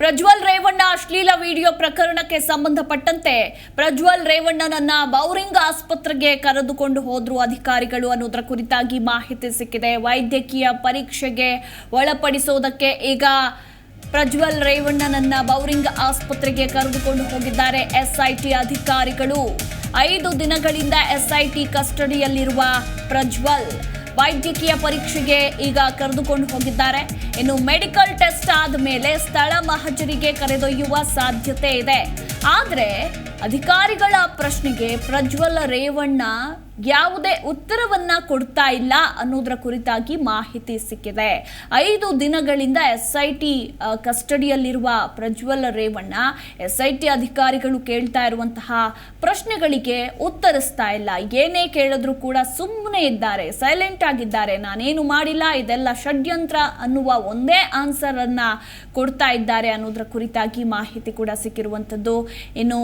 ಪ್ರಜ್ವಲ್ ರೇವಣ್ಣ ಅಶ್ಲೀಲ ವಿಡಿಯೋ ಪ್ರಕರಣಕ್ಕೆ ಸಂಬಂಧಪಟ್ಟಂತೆ ಪ್ರಜ್ವಲ್ ರೇವಣ್ಣನನ್ನ ಬೌರಿಂಗ್ ಆಸ್ಪತ್ರೆಗೆ ಕರೆದುಕೊಂಡು ಹೋದ್ರು ಅಧಿಕಾರಿಗಳು ಅನ್ನೋದರ ಕುರಿತಾಗಿ ಮಾಹಿತಿ ಸಿಕ್ಕಿದೆ. ವೈದ್ಯಕೀಯ ಪರೀಕ್ಷೆಗೆ ಒಳಪಡಿಸೋದಕ್ಕೆ ಈಗ ಪ್ರಜ್ವಲ್ ರೇವಣ್ಣನನ್ನ ಬೌರಿಂಗ್ ಆಸ್ಪತ್ರೆಗೆ ಕರೆದುಕೊಂಡು ಹೋಗಿದ್ದಾರೆ. ಎಸ್ಐಟಿ ಅಧಿಕಾರಿಗಳು. ಐದು ದಿನಗಳಿಂದ ಎಸ್ಐಟಿ ಕಸ್ಟಡಿಯಲ್ಲಿರುವ ಪ್ರಜ್ವಲ್. ವೈದ್ಯಕೀಯ ಪರೀಕ್ಷೆಗೆ ಈಗ ಕರೆದುಕೊಂಡು ಹೋಗಿದ್ದಾರೆ. ಇನ್ನು ಮೆಡಿಕಲ್ ಟೆಸ್ಟ್ ಆದ ಮೇಲೆ ಸ್ಥಳ ಮಹಜರಿಗೆ ಕರೆದೊಯ್ಯುವ ಸಾಧ್ಯತೆ ಇದೆ. ಆದರೆ ಅಧಿಕಾರಿಗಳ ಪ್ರಶ್ನೆಗೆ ಪ್ರಜ್ವಲ್ ರೇವಣ್ಣ ಯಾವುದೇ ಉತ್ತರವನ್ನ ಕೊಡ್ತಾ ಇಲ್ಲ ಅನ್ನೋದರ ಕುರಿತಾಗಿ ಮಾಹಿತಿ ಸಿಕ್ಕಿದೆ. ಐದು ದಿನಗಳಿಂದ ಎಸ್ಐಟಿ ಕಸ್ಟಡಿಯಲ್ಲಿರುವ ಪ್ರಜ್ವಲ್ ರೇವಣ್ಣ ಎಸ್ಐಟಿ ಅಧಿಕಾರಿಗಳು ಕೇಳ್ತಾ ಇರುವಂತಹ ಪ್ರಶ್ನೆಗಳಿಗೆ ಉತ್ತರಿಸ್ತಾ ಇಲ್ಲ. ಏನೇ ಕೇಳಿದ್ರು ಕೂಡ ಸುಮ್ಮನೆ ಇದ್ದಾರೆ ಸೈಲೆಂಟ್ ಆಗಿದ್ದಾರೆ. ನಾನೇನು ಮಾಡಿಲ್ಲ, ಇದೆಲ್ಲ ಷಡ್ಯಂತ್ರ ಅನ್ನುವ ಒಂದೇ ಆನ್ಸರ್ ಅನ್ನ ಕೊಡ್ತಾ ಇದ್ದಾರೆ ಅನ್ನೋದರ ಕುರಿತಾಗಿ ಮಾಹಿತಿ ಕೂಡ ಸಿಕ್ಕಿರುವಂಥದ್ದು ಇನ್ನು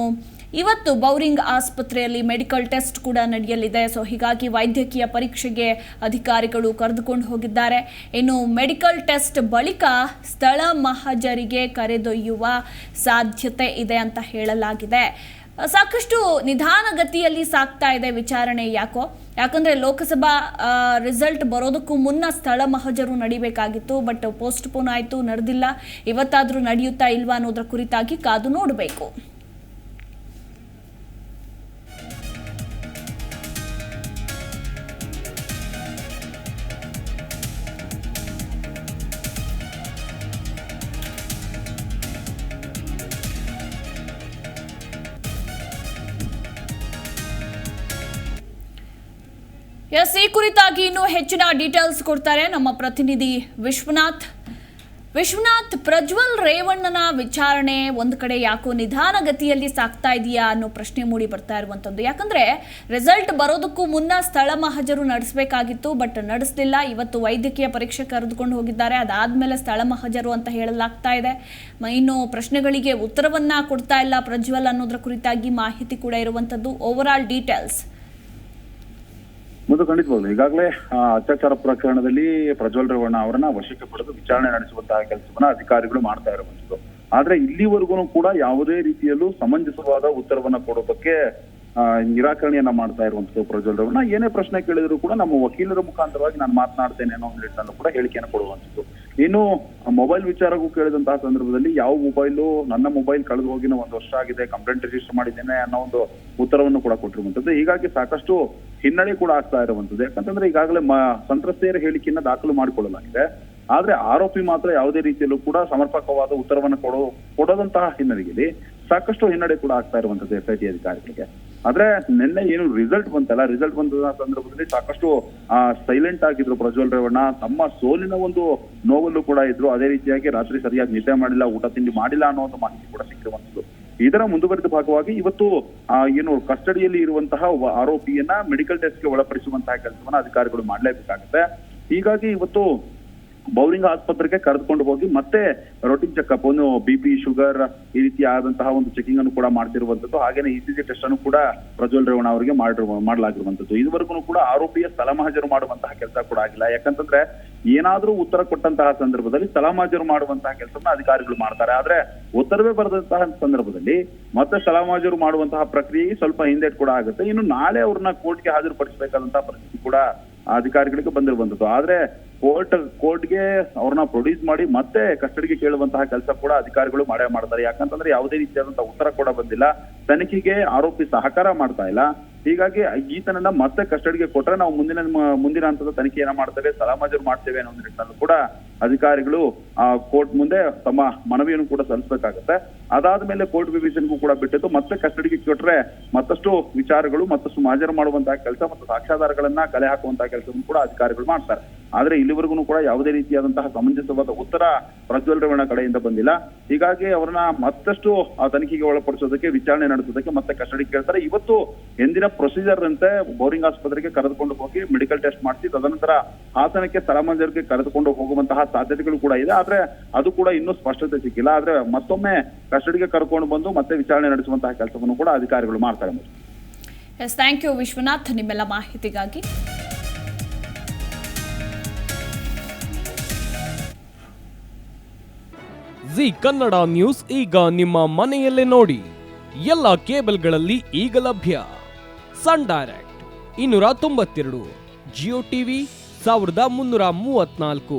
ಇವತ್ತು ಬೌರಿಂಗ್ ಆಸ್ಪತ್ರೆಯಲ್ಲಿ ಮೆಡಿಕಲ್ ಟೆಸ್ಟ್ ಕೂಡ ನಡೆಯಲಿದೆ. ಸೊ ಹೀಗಾಗಿ ವೈದ್ಯಕೀಯ ಪರೀಕ್ಷೆಗೆ ಅಧಿಕಾರಿಗಳು ಕರೆದುಕೊಂಡು ಹೋಗಿದ್ದಾರೆ. ಇನ್ನು ಮೆಡಿಕಲ್ ಟೆಸ್ಟ್ ಬಳಿಕ ಸ್ಥಳ ಮಹಜರಿಗೆ ಕರೆದೊಯ್ಯುವ ಸಾಧ್ಯತೆ ಇದೆ ಅಂತ ಹೇಳಲಾಗಿದೆ. ಸಾಕಷ್ಟು ನಿಧಾನಗತಿಯಲ್ಲಿ ಸಾಗ್ತಾ ಇದೆ ವಿಚಾರಣೆ ಯಾಕೋ? ಯಾಕಂದ್ರೆ ಲೋಕಸಭಾ ರಿಸಲ್ಟ್ ಬರೋದಕ್ಕೂ ಮುನ್ನ ಸ್ಥಳ ಮಹಜರು ನಡಿಬೇಕಾಗಿತ್ತು ಬಟ್ ಪೋಸ್ಟ್ಪೋನ್ ಆಯಿತು, ನಡೆದಿಲ್ಲ. ಇವತ್ತಾದರೂ ನಡೆಯುತ್ತಾ ಇಲ್ವಾ ಅನ್ನೋದ್ರ ಕುರಿತಾಗಿ ಕಾದು ನೋಡಬೇಕು. ಎಸ್ ಈ ಕುರಿತಾಗಿ ಇನ್ನೂ ಹೆಚ್ಚಿನ ಡೀಟೇಲ್ಸ್ ಕೊಡ್ತಾರೆ ನಮ್ಮ ಪ್ರತಿನಿಧಿ ವಿಶ್ವನಾಥ್. ವಿಶ್ವನಾಥ್, ಪ್ರಜ್ವಲ್ ರೇವಣ್ಣನ ವಿಚಾರಣೆ ಒಂದು ಕಡೆ ಯಾಕೋ ನಿಧಾನಗತಿಯಲ್ಲಿ ಸಾಗ್ತಾ ಇದೆಯಾ ಅನ್ನೋ ಪ್ರಶ್ನೆ ಮೂಡಿ ಬರ್ತಾ ಇರುವಂಥದ್ದು ಯಾಕಂದರೆ ರಿಸಲ್ಟ್ ಬರೋದಕ್ಕೂ ಮುನ್ನ ಸ್ಥಳ ಮಹಜರು ನಡೆಸಬೇಕಾಗಿತ್ತು, ಬಟ್ ನಡೆಸಲಿಲ್ಲ. ಇವತ್ತು ವೈದ್ಯಕೀಯ ಪರೀಕ್ಷೆ ಕರೆದುಕೊಂಡು ಹೋಗಿದ್ದಾರೆ. ಅದಾದಮೇಲೆ ಸ್ಥಳ ಮಹಜರು ಅಂತ ಹೇಳಲಾಗ್ತಾ ಇದೆ. ಇನ್ನು ಪ್ರಶ್ನೆಗಳಿಗೆ ಉತ್ತರವನ್ನು ಕೊಡ್ತಾ ಇಲ್ಲ ಪ್ರಜ್ವಲ್ ಅನ್ನೋದ್ರ ಕುರಿತಾಗಿ ಮಾಹಿತಿ ಕೂಡ ಇರುವಂಥದ್ದು ಓವರ್ ಆಲ್ ಡೀಟೇಲ್ಸ್ ಮೊದಲು ಖಂಡಿತವಾಗ್ಲು ಈಗಾಗಲೇ ಅತ್ಯಾಚಾರ ಪ್ರಕರಣದಲ್ಲಿ ಪ್ರಜ್ವಲ್ ರೇವಣ್ಣ ಅವರನ್ನ ವಶಕ್ಕೆ ಪಡೆದು ವಿಚಾರಣೆ ನಡೆಸುವಂತಹ ಕೆಲಸವನ್ನ ಅಧಿಕಾರಿಗಳು ಮಾಡ್ತಾ ಇರುವಂತದ್ದು ಆದ್ರೆ ಇಲ್ಲಿವರೆಗೂ ಕೂಡ ಯಾವುದೇ ರೀತಿಯಲ್ಲೂ ಸಮಂಜಸವಾದ ಉತ್ತರವನ್ನ ಕೊಡೋದಕ್ಕೆ ನಿರಾಕರಣೆಯನ್ನ ಮಾಡ್ತಾ ಇರುವಂತದ್ದು ಪ್ರಜ್ವಲ್ ರೇವಣ್ಣ. ಏನೇ ಪ್ರಶ್ನೆ ಕೇಳಿದ್ರು ಕೂಡ ನಮ್ಮ ವಕೀಲರ ಮುಖಾಂತರವಾಗಿ ನಾನು ಮಾತನಾಡ್ತೇನೆ ಅನ್ನೋ ನಿಟ್ಟಿನಲ್ಲೂ ಕೂಡ ಹೇಳಿಕೆಯನ್ನು ಕೊಡುವಂತದ್ದು ಇನ್ನು, ಮೊಬೈಲ್ ವಿಚಾರಕ್ಕೂ ಕೇಳಿದಂತಹ ಸಂದರ್ಭದಲ್ಲಿ ಯಾವ ಮೊಬೈಲು, ನನ್ನ ಮೊಬೈಲ್ ಕಳೆದು ಹೋಗಿನ ಒಂದು ವರ್ಷ ಆಗಿದೆ, ಕಂಪ್ಲೇಂಟ್ ರಿಜಿಸ್ಟರ್ ಮಾಡಿದ್ದೇನೆ ಅನ್ನೋ ಒಂದು ಉತ್ತರವನ್ನು ಕೂಡ ಕೊಟ್ಟಿರುವಂತದ್ದು ಹೀಗಾಗಿ ಸಾಕಷ್ಟು ಹಿನ್ನಡೆ ಕೂಡ ಆಗ್ತಾ ಇರುವಂತದ್ದು ಯಾಕಂತಂದ್ರೆ ಈಗಾಗಲೇ ಸಂತ್ರಸ್ತೆಯರ ಹೇಳಿಕೆಯನ್ನ ದಾಖಲು ಮಾಡಿಕೊಳ್ಳಲಾಗಿದೆ. ಆದ್ರೆ ಆರೋಪಿ ಮಾತ್ರ ಯಾವುದೇ ರೀತಿಯಲ್ಲೂ ಕೂಡ ಸಮರ್ಪಕವಾದ ಉತ್ತರವನ್ನು ಕೊಡೋ, ಕೊಡದಂತಹ ಹಿನ್ನೆಲೆಯಲ್ಲಿ ಸಾಕಷ್ಟು ಹಿನ್ನಡೆ ಕೂಡ ಆಗ್ತಾ ಇರುವಂತದ್ದು ಟಿ ಅಧಿಕಾರಿಗಳಿಗೆ. ಆದ್ರೆ ನಿನ್ನೆ ಏನು ರಿಸಲ್ಟ್ ಬಂತಲ್ಲ? ರಿಸಲ್ಟ್ ಬಂದ ಸಂದರ್ಭದಲ್ಲಿ ಸಾಕಷ್ಟು ಸೈಲೆಂಟ್ ಆಗಿದ್ರು ಪ್ರಜ್ವಲ್ ರೇವಣ್ಣ. ತಮ್ಮ ಸೋಲಿನ ಒಂದು ನೋವಲ್ಲೂ ಕೂಡ ಇದ್ರು. ಅದೇ ರೀತಿಯಾಗಿ ರಾತ್ರಿ ಸರಿಯಾಗಿ ನಿದ್ದೆ ಮಾಡಿಲ್ಲ, ಊಟ ತಿಂಡಿ ಮಾಡಿಲ್ಲ ಅನ್ನೋ ಒಂದು ಮಾಹಿತಿ ಕೂಡ ಸಿಕ್ಕಿರುವಂತದ್ದು ಇದರ ಮುಂದುವರೆದ ಭಾಗವಾಗಿ ಇವತ್ತು ಏನು ಕಸ್ಟಡಿಯಲ್ಲಿ ಇರುವಂತಹ ಆರೋಪಿಯನ್ನ ಮೆಡಿಕಲ್ ಟೆಸ್ಟ್ಗೆ ಒಳಪಡಿಸುವಂತಹ ಕೆಲಸವನ್ನ ಅಧಿಕಾರಿಗಳು ಮಾಡಲೇಬೇಕಾಗುತ್ತೆ. ಹೀಗಾಗಿ ಇವತ್ತು ಬೌರಿಂಗ್ ಆಸ್ಪತ್ರೆಗೆ ಕರೆದುಕೊಂಡು ಹೋಗಿ ಮತ್ತೆ ರೊಟೀನ್ ಚೆಕ್ಅಪ್ ಒಂದು ಬಿ ಪಿ ಶುಗರ್ ಈ ರೀತಿ ಆದಂತಹ ಒಂದು ಚೆಕಿಂಗ್ ಅನ್ನು ಕೂಡ ಮಾಡ್ತಿರುವಂತದ್ದು ಹಾಗೇನೆ ಇ ಸಿ ಜಿ ಟೆಸ್ಟ್ ಅನ್ನು ಕೂಡ ಪ್ರಜ್ವಲ್ ರೇವಣ್ಣ ಅವರಿಗೆ ಮಾಡಿರುವ ಮಾಡಲಾಗಿರುವಂತದ್ದು ಇದುವರೆಗೂ ಕೂಡ ಆರೋಪಿಯ ಸ್ಥಳ ಮಹಜರು ಮಾಡುವಂತಹ ಕೆಲಸ ಕೂಡ ಆಗಿಲ್ಲ. ಯಾಕಂತಂದ್ರೆ ಏನಾದ್ರೂ ಉತ್ತರ ಕೊಟ್ಟಂತಹ ಸಂದರ್ಭದಲ್ಲಿ ಸ್ಥಳ ಮಾಡುವಂತಹ ಕೆಲಸವನ್ನು ಅಧಿಕಾರಿಗಳು ಮಾಡ್ತಾರೆ. ಆದ್ರೆ ಉತ್ತರವೇ ಬರೆದಂತಹ ಸಂದರ್ಭದಲ್ಲಿ ಮತ್ತೆ ಸ್ಥಳ ಮಹಜರು ಮಾಡುವಂತಹ ಪ್ರಕ್ರಿಯೆ ಸ್ವಲ್ಪ ಹಿಂದೆ ಕೂಡ ಆಗುತ್ತೆ. ಇನ್ನು ನಾಳೆ ಅವ್ರನ್ನ ಕೋರ್ಟ್ಗೆ ಹಾಜರುಪಡಿಸಬೇಕಾದಂತಹ ಪರಿಸ್ಥಿತಿ ಕೂಡ ಅಧಿಕಾರಿಗಳಿಗೆ ಬಂದಿರುವಂತದ್ದು ಆದ್ರೆ ಕೋರ್ಟ್ ಕೋರ್ಟ್ಗೆ ಅವ್ರನ್ನ ಪ್ರೊಡ್ಯೂಸ್ ಮಾಡಿ ಮತ್ತೆ ಕಸ್ಟಡಿಗೆ ಕೇಳುವಂತಹ ಕೆಲಸ ಕೂಡ ಅಧಿಕಾರಿಗಳು ಮಾಡೇ ಮಾಡ್ತಾರೆ. ಯಾಕಂತಂದ್ರೆ ಯಾವುದೇ ರೀತಿಯಾದಂತಹ ಉತ್ತರ ಕೂಡ ಬಂದಿಲ್ಲ. ತನಿಖೆಗೆ ಆರೋಪಿ ಸಹಕಾರ ಮಾಡ್ತಾ ಇಲ್ಲ. ಹೀಗಾಗಿ ಈತನನ್ನ ಮತ್ತೆ ಕಸ್ಟಡಿಗೆ ಕೊಟ್ರೆ ನಾವು ಮುಂದಿನ ಮುಂದಿನ ಹಂತದ ತನಿಖೆಯನ್ನ ಮಾಡ್ತೇವೆ ಸ್ಥಳ ಮಜೂರು ಮಾಡ್ತೇವೆ ಅನ್ನೋ ನಿಟ್ಟಿನಲ್ಲೂ ಕೂಡ ಅಧಿಕಾರಿಗಳು ಆ ಕೋರ್ಟ್ ಮುಂದೆ ತಮ್ಮ ಮನವಿಯನ್ನು ಕೂಡ ಸಲ್ಲಿಸಬೇಕಾಗತ್ತೆ. ಅದಾದ್ಮೇಲೆ ಕೋರ್ಟ್ ವಿವಿಷನ್ಗೂ ಕೂಡ ಬಿಟ್ಟಿದ್ದು, ಮತ್ತೆ ಕಸ್ಟಡಿಗೆ ಕೊಟ್ರೆ ಮತ್ತಷ್ಟು ವಿಚಾರಗಳು, ಮತ್ತಷ್ಟು ಮಾಜರು ಮಾಡುವಂತಹ ಕೆಲಸ ಮತ್ತು ಸಾಕ್ಷ್ಯಾಧಾರಗಳನ್ನ ಕಲೆ ಹಾಕುವಂತಹ ಕೆಲಸವನ್ನು ಕೂಡ ಅಧಿಕಾರಿಗಳು ಮಾಡ್ತಾರೆ. ಆದ್ರೆ ಇಲ್ಲಿವರೆಗೂ ಕೂಡ ಯಾವುದೇ ರೀತಿಯಾದಂತಹ ಸಮಂಜಸವಾದ ಉತ್ತರ ಪ್ರಜ್ವಲ್ ರೇವಣ್ಣ ಕಡೆಯಿಂದ ಬಂದಿಲ್ಲ. ಹೀಗಾಗಿ ಅವರನ್ನ ಮತ್ತಷ್ಟು ತನಿಖೆಗೆ ಒಳಪಡಿಸೋದಕ್ಕೆ, ವಿಚಾರಣೆ ನಡೆಸೋದಕ್ಕೆ ಮತ್ತೆ ಕಸ್ಟಡಿಗೆ ಕೇಳ್ತಾರೆ. ಇವತ್ತು ಎಂದಿನ ಪ್ರೊಸೀಜರ್ ಅಂತೆ ಬೋರಿಂಗ್ ಆಸ್ಪತ್ರೆಗೆ ಕರೆದುಕೊಂಡು ಹೋಗಿ ಮೆಡಿಕಲ್ ಟೆಸ್ಟ್ ಮಾಡಿಸಿ, ತದನಂತರ ಹಾಸನಕ್ಕೆ ಸ್ಥಳಮಂಜರಿಗೆ ಕರೆದುಕೊಂಡು ಹೋಗುವಂತಹ ಸಾಧ್ಯತೆಗಳು ಕೂಡ ಇದೆ. ಆದ್ರೆ ಅದು ಕೂಡ ಇನ್ನೂ ಸ್ಪಷ್ಟತೆ ಸಿಕ್ಕಿಲ್ಲ. ಆದ್ರೆ ಮತ್ತೊಮ್ಮೆ ಕಸ್ಟಡಿಗೆ ಕರ್ಕೊಂಡು ಬಂದು ಮತ್ತೆ ವಿಚಾರಣೆ ನಡೆಸುವಂತಹ ಕೆಲಸವನ್ನು ಕೂಡ ಅಧಿಕಾರಿಗಳು ಮಾಡ್ತಾರೆ. ಎಸ್ ಥ್ಯಾಂಕ್ ಯು ವಿಶ್ವನಾಥ್ ನಿಮ್ಮೆಲ್ಲ ಮಾಹಿತಿಗಾಗಿ. ಜಿ ಕನ್ನಡ ನ್ಯೂಸ್ ಈಗ ನಿಮ್ಮ ಮನೆಯಲ್ಲೇ ನೋಡಿ. ಎಲ್ಲ ಕೇಬಲ್ಗಳಲ್ಲಿ ಈಗ ಲಭ್ಯ. ಸನ್ ಡೈರೆಕ್ಟ್ ಇನ್ನೂರ ತೊಂಬತ್ತೆರಡು ಜಿಯೋ ಟಿವಿ ಸಾವಿರದ ಮುನ್ನೂರ ಮೂವತ್ನಾಲ್ಕು